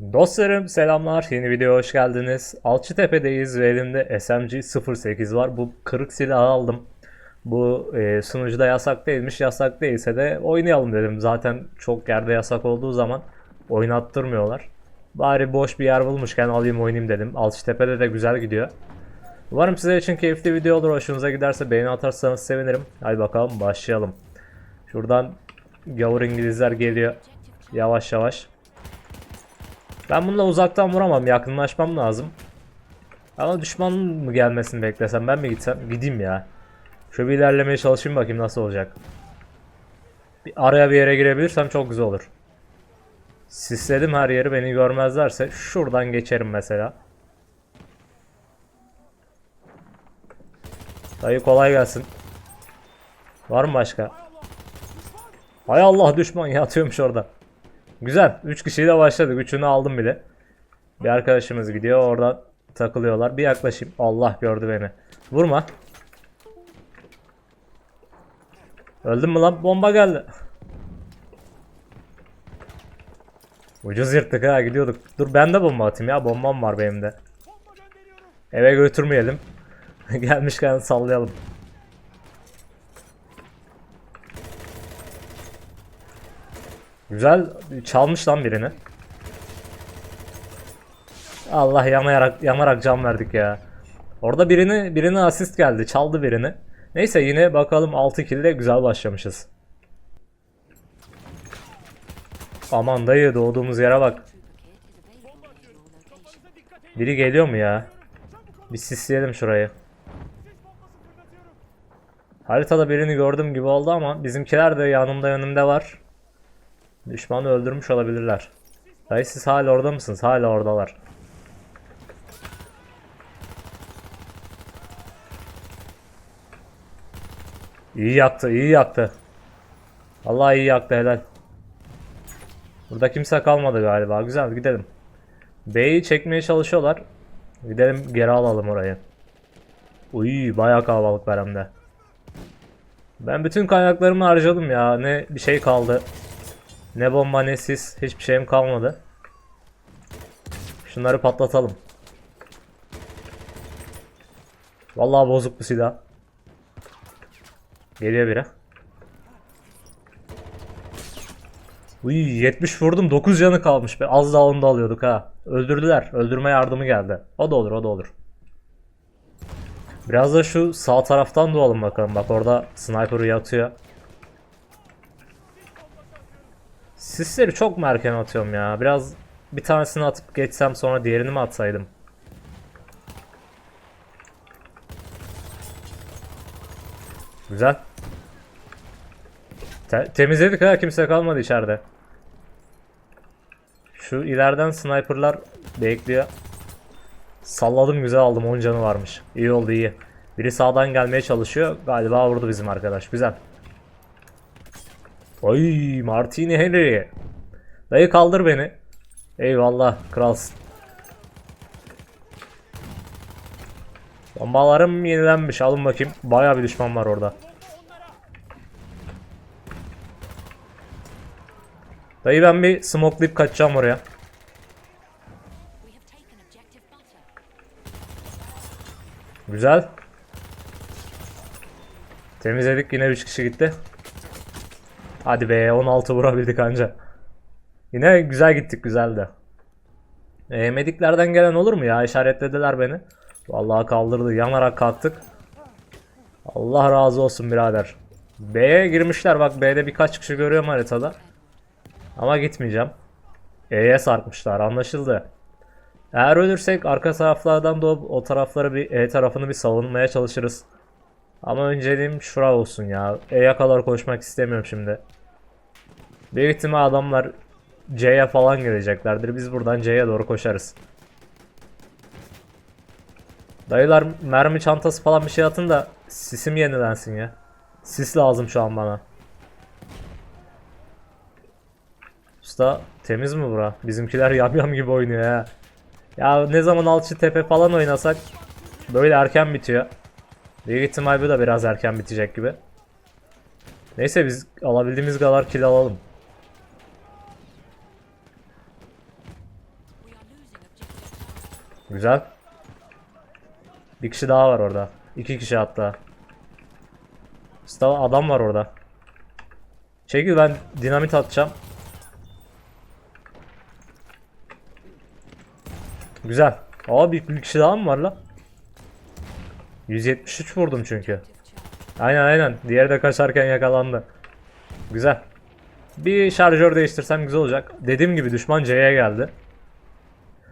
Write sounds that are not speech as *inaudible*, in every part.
Dostlarım selamlar. Yeni videoya hoş geldiniz. Alçıtepe'deyiz ve elimde SMG 08 var. Bu kırık silahı aldım. Bu e, sunucuda yasak değilmiş. Yasak değilse de oynayalım dedim. Zaten çok yerde yasak olduğu zaman oynattırmıyorlar. Bari boş bir yer bulmuşken alayım oynayayım dedim. Alçıtepe'de de güzel gidiyor. Umarım sizler için keyifli video olur. Hoşunuza giderse beğeni atarsanız sevinirim. Hadi bakalım başlayalım. Şuradan gavur İngilizler geliyor. Yavaş yavaş. Ben bununla uzaktan vuramam. Yakınlaşmam lazım. Ama düşmanın mı gelmesini beklesem ben mi gitsem? Gideyim ya. Şöyle bir ilerlemeye çalışayım bakayım nasıl olacak. Bir araya bir yere girebilirsem çok güzel olur. Sisledim her yeri beni görmezlerse şuradan geçerim mesela. Dayı kolay gelsin. Var mı başka? Hay Allah düşman yatıyormuş orada. Güzel. 3 kişiyle başladık. Üçünü aldım bile. Bir arkadaşımız gidiyor. Oradan takılıyorlar. Bir yaklaşayım. Allah gördü beni. Vurma. Öldün mü lan? Bomba geldi. Ucuz yırttık ha gidiyorduk. Dur ben de bomba atayım ya. Bombam var benim de. Eve götürmeyelim. *laughs* Gelmişken sallayalım. Güzel çalmış lan birini. Allah yanarak yanarak can verdik ya. Orada birini birine asist geldi. Çaldı birini. Neyse yine bakalım 6 kill de güzel başlamışız. Aman dayı doğduğumuz yere bak. Biri geliyor mu ya? Bir sisleyelim şurayı. Haritada birini gördüm gibi oldu ama bizimkiler de yanımda önümde var. Düşmanı öldürmüş olabilirler. Dayı siz hala orada mısınız? Hala oradalar. İyi yaktı, iyi yaktı. Allah iyi yaktı helal. Burada kimse kalmadı galiba. Güzel gidelim. B'yi çekmeye çalışıyorlar. Gidelim geri alalım orayı. Uy bayağı kalabalık var. Ben bütün kaynaklarımı harcadım ya. Ne bir şey kaldı. Ne bomba ne sis. Hiçbir şeyim kalmadı. Şunları patlatalım. Vallahi bozuk bu silah. Geliyor biri. Uy 70 vurdum 9 canı kalmış be. Az daha onu da alıyorduk ha. Öldürdüler. Öldürme yardımı geldi. O da olur o da olur. Biraz da şu sağ taraftan doğalım bakalım. Bak orada sniper yatıyor. Sisleri çok mu erken atıyorum ya? Biraz bir tanesini atıp geçsem sonra diğerini mi atsaydım? Güzel. Te- temizledik ha kimse kalmadı içeride. Şu ileriden sniperlar bekliyor. Salladım güzel aldım 10 canı varmış. İyi oldu iyi. Biri sağdan gelmeye çalışıyor. Galiba vurdu bizim arkadaş. Güzel. Oy Martini Henry. Dayı kaldır beni. Eyvallah kralsın. Bombalarım yenilenmiş. Alın bakayım. Bayağı bir düşman var orada. Dayı ben bir smokelayıp kaçacağım oraya. Güzel. Temizledik yine 3 kişi gitti. Hadi be 16 vurabildik anca. Yine güzel gittik güzeldi. E, mediklerden gelen olur mu ya? İşaretlediler beni. Vallahi kaldırdı. Yanarak kalktık. Allah razı olsun birader. B'ye girmişler. Bak B'de birkaç kişi görüyorum haritada. Ama gitmeyeceğim. E'ye sarkmışlar. Anlaşıldı. Eğer ölürsek arka taraflardan doğup o tarafları bir E tarafını bir savunmaya çalışırız. Ama önceliğim şura olsun ya. E'ye kadar koşmak istemiyorum şimdi. Büyük ihtimal adamlar C'ye falan geleceklerdir. Biz buradan C'ye doğru koşarız. Dayılar mermi çantası falan bir şey atın da sisim yenilensin ya. Sis lazım şu an bana. Usta temiz mi bura? Bizimkiler yamyam gibi oynuyor ya. Ya ne zaman alçı tepe falan oynasak böyle erken bitiyor. Büyük ihtimal bu da biraz erken bitecek gibi. Neyse biz alabildiğimiz kadar kill alalım. Güzel. Bir kişi daha var orada. İki kişi hatta. Mustafa adam var orada. Çekil ben dinamit atacağım. Güzel. Aa bir, bir kişi daha mı var la? 173 vurdum çünkü. Aynen aynen. Diğeri de kaçarken yakalandı. Güzel. Bir şarjör değiştirsem güzel olacak. Dediğim gibi düşman C'ye geldi.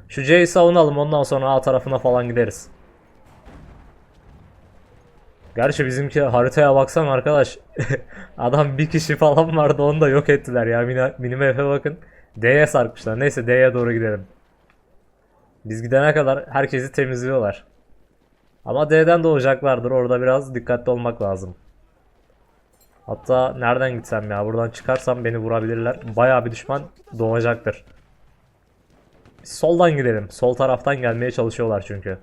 Şu C'yi savunalım ondan sonra A tarafına falan gideriz. Gerçi bizimki haritaya baksan arkadaş. *laughs* Adam bir kişi falan vardı onu da yok ettiler ya. Mini, minimap'e bakın. D'ye sarkmışlar. Neyse D'ye doğru gidelim. Biz gidene kadar herkesi temizliyorlar. Ama D'den doğacaklardır. Orada biraz dikkatli olmak lazım. Hatta nereden gitsem ya? Buradan çıkarsam beni vurabilirler. Bayağı bir düşman doğacaktır. Soldan gidelim. Sol taraftan gelmeye çalışıyorlar çünkü.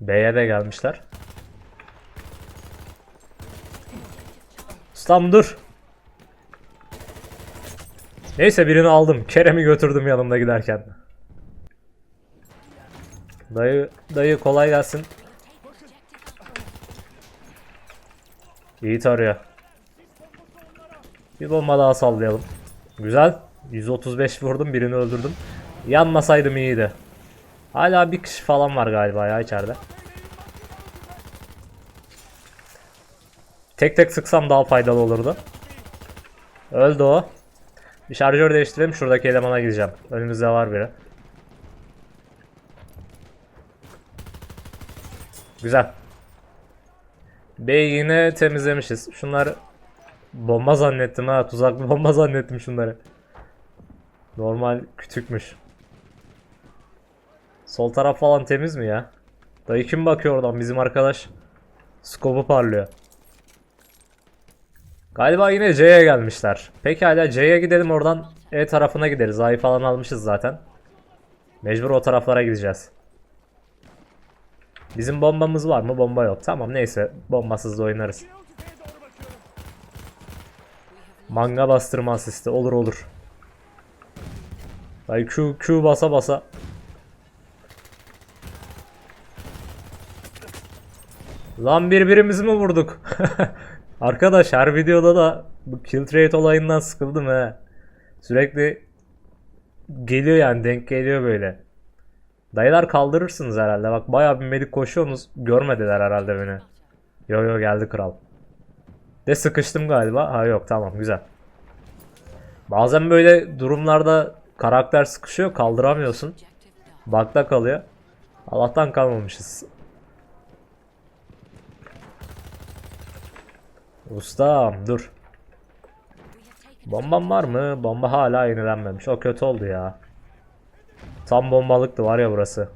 B'ye de gelmişler. Ustam dur. Neyse birini aldım. Kerem'i götürdüm yanımda giderken. Dayı, dayı kolay gelsin. İyi tarıyor. Bir bomba daha sallayalım. Güzel. 135 vurdum birini öldürdüm. Yanmasaydım iyiydi. Hala bir kişi falan var galiba ya içeride. Tek tek sıksam daha faydalı olurdu. Öldü o. Bir şarjör değiştirelim. Şuradaki elemana gideceğim. Önümüzde var biri. Güzel. B'yi yine temizlemişiz. Şunlar bomba zannettim ha. Tuzaklı bomba *laughs* zannettim şunları. Normal kütükmüş. Sol taraf falan temiz mi ya? Dayı kim bakıyor oradan? Bizim arkadaş. Skopu parlıyor. Galiba yine C'ye gelmişler. Pekala C'ye gidelim oradan E tarafına gideriz. A'yı falan almışız zaten. Mecbur o taraflara gideceğiz. Bizim bombamız var mı? Bomba yok. Tamam neyse. Bombasız da oynarız. Manga bastırma asisti. Olur olur. Ay Q, Q basa basa. Lan birbirimizi mi vurduk? *laughs* Arkadaş her videoda da bu kill trade olayından sıkıldım he. Sürekli geliyor yani denk geliyor böyle. Dayılar kaldırırsınız herhalde. Bak bayağı bir medik koşuyorsunuz. Görmediler herhalde beni. Yo yo geldi kral. De sıkıştım galiba. Ha yok tamam güzel. Bazen böyle durumlarda karakter sıkışıyor kaldıramıyorsun. Bakta kalıyor. Allah'tan kalmamışız. Ustam dur. Bombam var mı? Bomba hala yenilenmemiş. O kötü oldu ya. Tam bombalıktı var ya burası.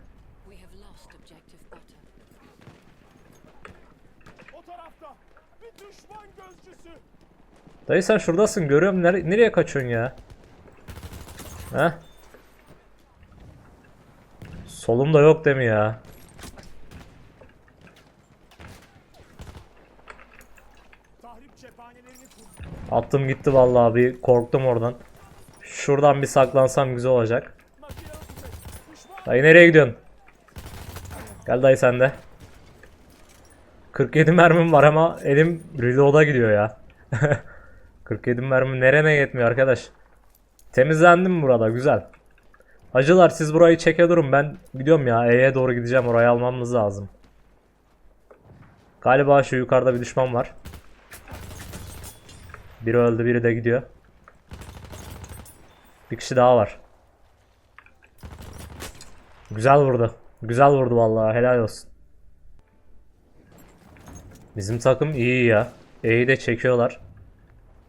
Dayı sen şuradasın görüyorum. Nere- nereye kaçıyorsun ya? Heh. Solumda yok değil mi ya? Attım gitti vallahi bir korktum oradan. Şuradan bir saklansam güzel olacak. Dayı nereye gidiyorsun? Gel dayı sen de. 47 mermim var ama elim reload'a gidiyor ya. *laughs* 47 mermi nerene yetmiyor arkadaş. Temizlendim burada güzel. Hacılar siz burayı çeke durun ben gidiyorum ya E'ye doğru gideceğim orayı almamız lazım. Galiba şu yukarıda bir düşman var. Biri öldü biri de gidiyor. Bir kişi daha var. Güzel vurdu. Güzel vurdu vallahi helal olsun. Bizim takım iyi ya. E'yi de çekiyorlar.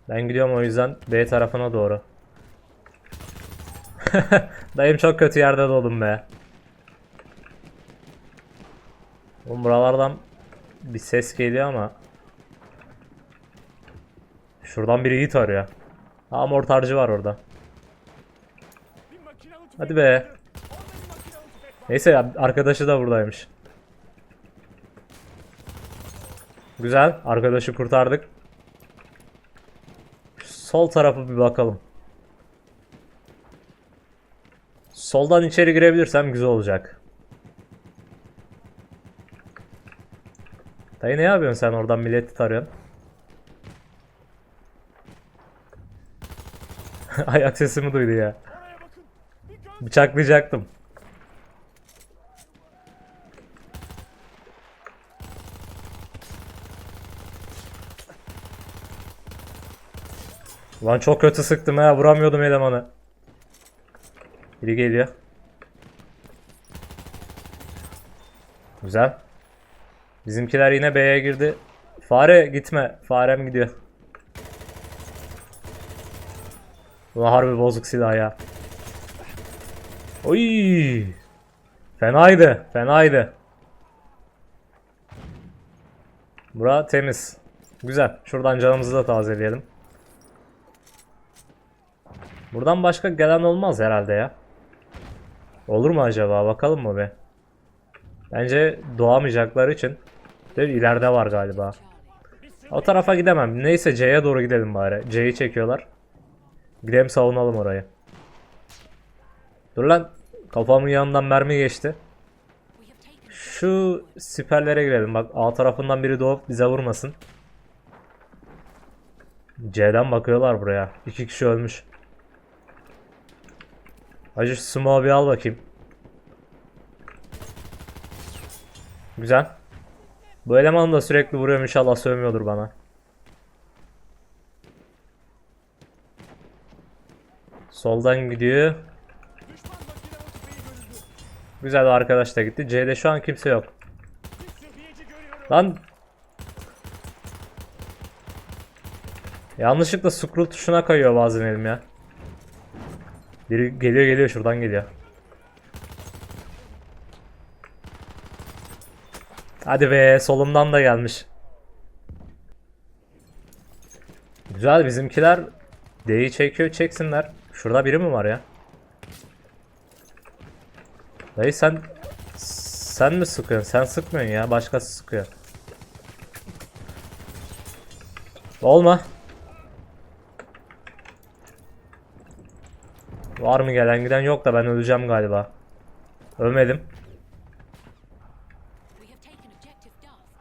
Ben gidiyorum o yüzden B tarafına doğru. *laughs* Dayım çok kötü yerde doğdum be. Oğlum buralardan bir ses geliyor ama. Şuradan biri iyi tarıyor. Ha mortarcı var orada. Hadi be. Neyse arkadaşı da buradaymış. Güzel. Arkadaşı kurtardık. Sol tarafı bir bakalım. Soldan içeri girebilirsem güzel olacak. Dayı ne yapıyorsun sen oradan milleti tarıyorsun? *laughs* Ayak sesimi duydu ya. Bıçaklayacaktım. Lan çok kötü sıktım ha vuramıyordum elemanı. Biri geliyor. Güzel. Bizimkiler yine B'ye girdi. Fare gitme. Farem gidiyor. Ulan harbi bozuk silah ya. Oy! Fenaydı, fenaydı. Bura temiz. Güzel. Şuradan canımızı da tazeleyelim. Buradan başka gelen olmaz herhalde ya. Olur mu acaba? Bakalım mı be? Bence doğamayacakları için. Değil, ileride var galiba. O tarafa gidemem. Neyse C'ye doğru gidelim bari. C'yi çekiyorlar. Gidelim savunalım orayı. Dur lan. Kafamın yanından mermi geçti. Şu siperlere girelim. Bak A tarafından biri doğup bize vurmasın. C'den bakıyorlar buraya. İki kişi ölmüş. Hacı şu smoke'u bir al bakayım. Güzel. Bu eleman da sürekli vuruyor inşallah sövmüyordur bana. Soldan gidiyor. Güzel arkadaş da gitti. C'de şu an kimse yok. Lan Yanlışlıkla scroll tuşuna kayıyor bazen elim ya. Biri geliyor geliyor şuradan geliyor. Hadi be solumdan da gelmiş. Güzel bizimkiler D'yi çekiyor çeksinler. Şurada biri mi var ya? Dayı sen sen mi sıkıyorsun? Sen sıkmıyorsun ya. Başkası sıkıyor. Olma. Var mı gelen giden yok da ben öleceğim galiba. Ölmedim.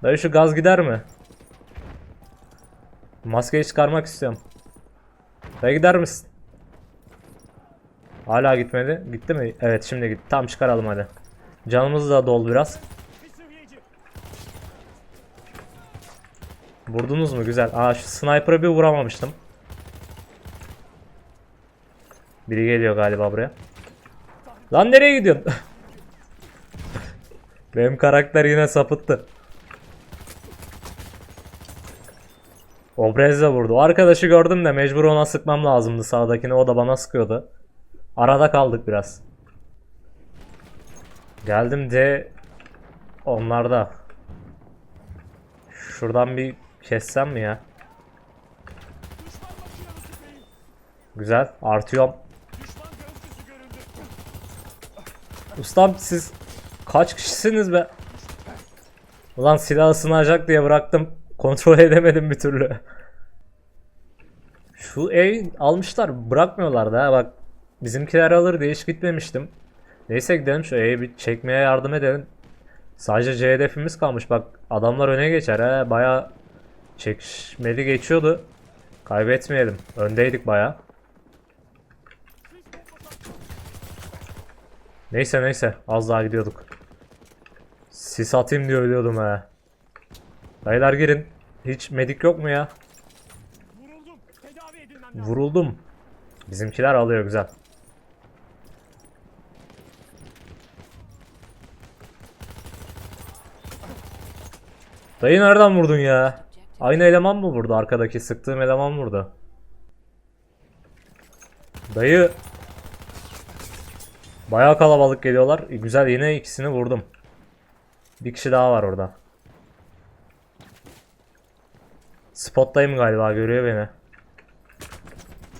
Dayı şu gaz gider mi? Maskeyi çıkarmak istiyorum. Dayı gider misin? Hala gitmedi. Gitti mi? Evet şimdi gitti. Tamam çıkaralım hadi. Canımız da dol biraz. Vurdunuz mu? Güzel. Aa şu sniper'a bir vuramamıştım. Biri geliyor galiba buraya. Lan nereye gidiyorsun? *laughs* Benim karakter yine sapıttı. Obrez de vurdu. Arkadaşı gördüm de mecbur ona sıkmam lazımdı sağdakini. O da bana sıkıyordu. Arada kaldık biraz. Geldim de onlarda. Şuradan bir kessem mi ya? Güzel. Artıyorum. Ustam siz kaç kişisiniz be? Ulan silah ısınacak diye bıraktım. *laughs* Kontrol edemedim bir türlü. Şu ev almışlar. Bırakmıyorlar da. Bak bizimkiler alır diye hiç gitmemiştim. Neyse gidelim şu E'yi bir çekmeye yardım edelim. Sadece C hedefimiz kalmış. Bak adamlar öne geçer ha. Baya çekişmeli geçiyordu. Kaybetmeyelim. Öndeydik baya. Neyse neyse az daha gidiyorduk. Sis atayım diye ölüyordum he. Dayılar girin. Hiç medik yok mu ya? Vuruldum. Tedavi. Vuruldum. Bizimkiler alıyor güzel. Dayı nereden vurdun ya? Aynı eleman mı vurdu? Arkadaki sıktığım eleman vurdu. Dayı Bayağı kalabalık geliyorlar. Güzel yine ikisini vurdum. Bir kişi daha var orada. Spottayım galiba görüyor beni.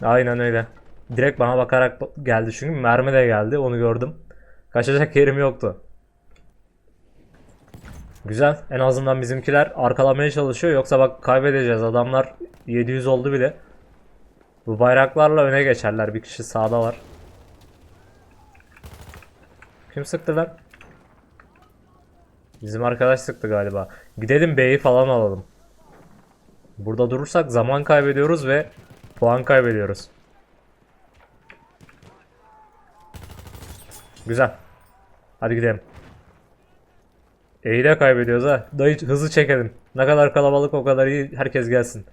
Aynen öyle. Direkt bana bakarak geldi çünkü mermi de geldi onu gördüm. Kaçacak yerim yoktu. Güzel. En azından bizimkiler arkalamaya çalışıyor. Yoksa bak kaybedeceğiz. Adamlar 700 oldu bile. Bu bayraklarla öne geçerler. Bir kişi sağda var. Kim sıktı lan? Bizim arkadaş sıktı galiba. Gidelim B'yi falan alalım. Burada durursak zaman kaybediyoruz ve puan kaybediyoruz. Güzel. Hadi gidelim. E'yi de kaybediyoruz ha. Dayı hızlı çekelim. Ne kadar kalabalık o kadar iyi. Herkes gelsin.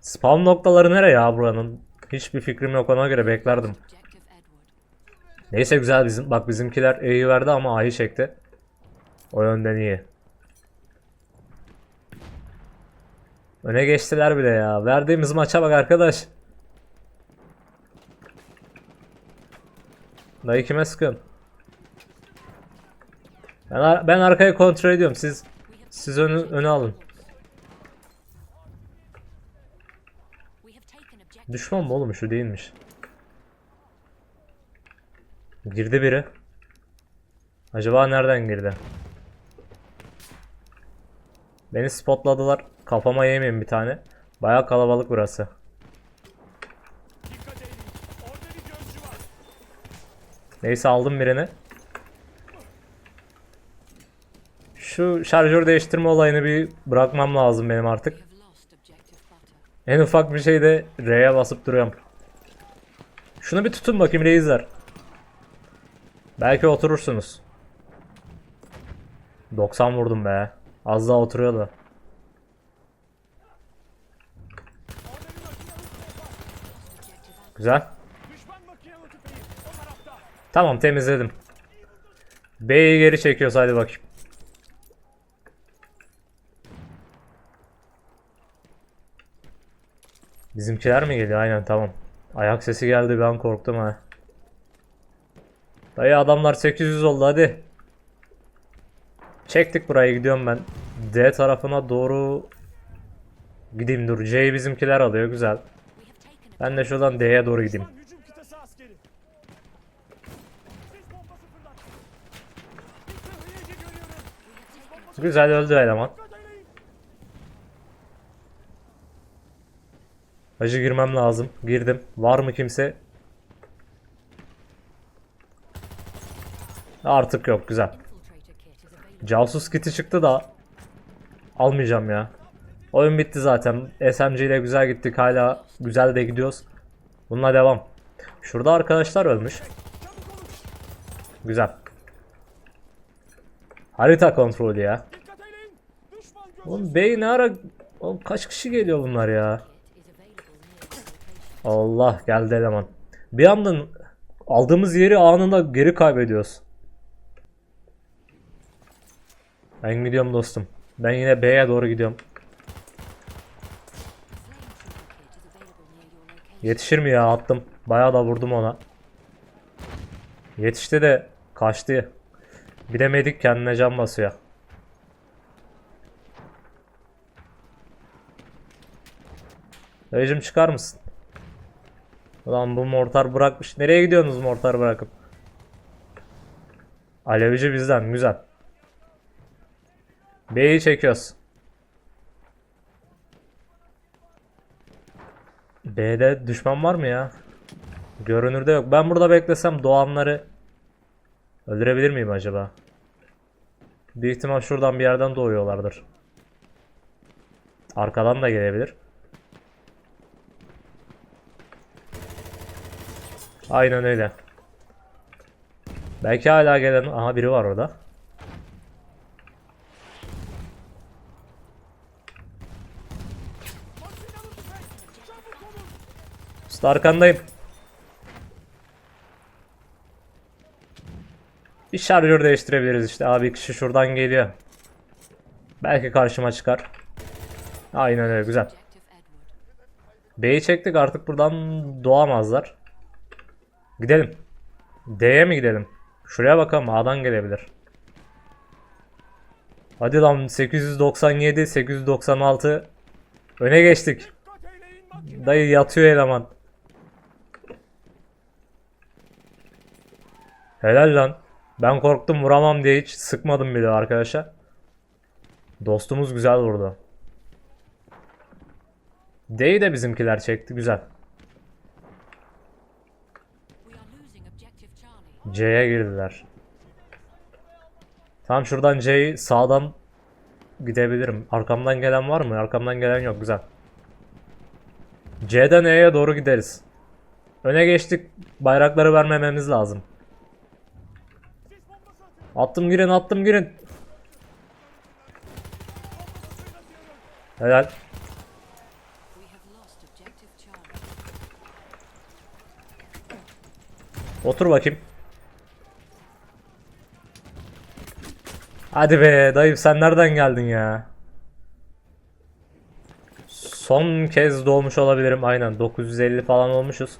Spawn noktaları nereye ya buranın? Hiçbir fikrim yok ona göre beklerdim. Neyse güzel bizim. Bak bizimkiler E'yi verdi ama A'yı çekti. O yönden iyi. Öne geçtiler bile ya. Verdiğimiz maça bak arkadaş. Dayı kime sıkın? Ben, ar- ben arkayı kontrol ediyorum. Siz siz önü, öne alın. Düşman mı oğlum şu değilmiş. Girdi biri. Acaba nereden girdi? Beni spotladılar. Kafama yemeyeyim bir tane. Baya kalabalık burası. Neyse aldım birini. Şu şarjör değiştirme olayını bir bırakmam lazım benim artık. En ufak bir şeyde R'ye basıp duruyorum. Şunu bir tutun bakayım reisler. Belki oturursunuz. 90 vurdum be. Az daha oturuyordu. Güzel. Tamam temizledim. B'yi geri çekiyoruz hadi bakayım. Bizimkiler mi geliyor? Aynen tamam. Ayak sesi geldi ben korktum ha. Dayı adamlar 800 oldu hadi. Çektik burayı gidiyorum ben. D tarafına doğru gideyim dur. C'yi bizimkiler alıyor güzel. Ben de şuradan D'ye doğru gideyim. Düşman hücum kıtası askeri. Sis bombası fırlat. Bir sıhhiyeci görüyorum. Sis bombası Güzel öldü eleman. dikkat eyleyin. Hacı girmem lazım. Girdim. Var mı kimse? Artık yok. Güzel. Casus kiti çıktı da almayacağım ya. Oyun bitti zaten. SMG ile güzel gittik. Hala güzel de gidiyoruz. Bununla devam. Şurada arkadaşlar ölmüş. Güzel. Harita kontrolü ya. Oğlum bey ne ara... Oğlum kaç kişi geliyor bunlar ya? Allah geldi eleman. Bir yandan aldığımız yeri anında geri kaybediyoruz. Ben gidiyorum dostum. Ben yine B'ye doğru gidiyorum. Yetişir mi ya attım. Bayağı da vurdum ona. Yetişti de kaçtı. Bilemedik kendine can basıyor. Dayıcım çıkar mısın? Ulan bu mortar bırakmış. Nereye gidiyorsunuz mortar bırakıp? Alevici bizden. Güzel. B'yi çekiyoruz. B'de düşman var mı ya? Görünürde yok. Ben burada beklesem doğanları öldürebilir miyim acaba? Büyük ihtimal şuradan bir yerden doğuyorlardır. Arkadan da gelebilir. Aynen öyle. Belki hala gelen... Aha biri var orada. Usta arkandayım. Bir şarjör değiştirebiliriz işte. Abi kişi şuradan geliyor. Belki karşıma çıkar. Aynen öyle güzel. B'yi çektik artık buradan doğamazlar. Gidelim. D'ye mi gidelim? Şuraya bakalım A'dan gelebilir. Hadi lan 897 896 öne geçtik. Dayı yatıyor eleman. Helal lan. Ben korktum vuramam diye hiç sıkmadım bile arkadaşlar. Dostumuz güzel vurdu. D'yi de bizimkiler çekti güzel. C'ye girdiler. Tam şuradan C'yi sağdan gidebilirim. Arkamdan gelen var mı? Arkamdan gelen yok. Güzel. C'den E'ye doğru gideriz. Öne geçtik. Bayrakları vermememiz lazım. Attım girin, attım girin. Helal. Otur bakayım. Hadi be dayı sen nereden geldin ya? Son kez doğmuş olabilirim aynen 950 falan olmuşuz.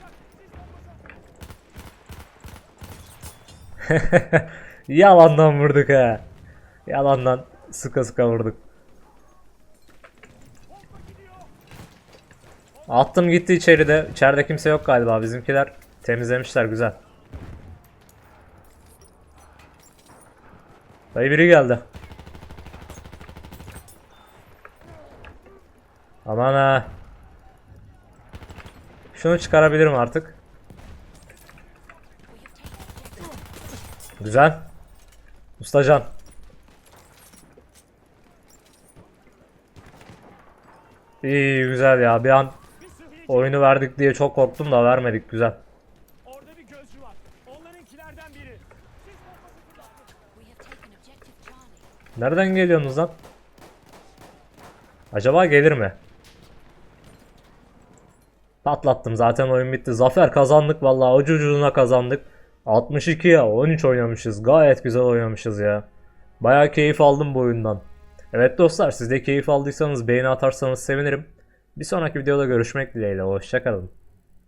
*laughs* Yalandan vurduk ha. Yalandan sıka sıka vurduk. Attım gitti içeride. İçeride kimse yok galiba. Bizimkiler temizlemişler güzel. Dayı biri geldi. Aman ha. Şunu çıkarabilirim artık. Güzel. Ustacan. İyi güzel ya. Bir an oyunu verdik diye çok korktum da vermedik güzel. Nereden geliyorsunuz lan? Acaba gelir mi? Patlattım zaten oyun bitti. Zafer kazandık vallahi ucu ucuna kazandık. 62 ya 13 oynamışız. Gayet güzel oynamışız ya. Bayağı keyif aldım bu oyundan. Evet dostlar siz de keyif aldıysanız beğeni atarsanız sevinirim. Bir sonraki videoda görüşmek dileğiyle. Hoşçakalın.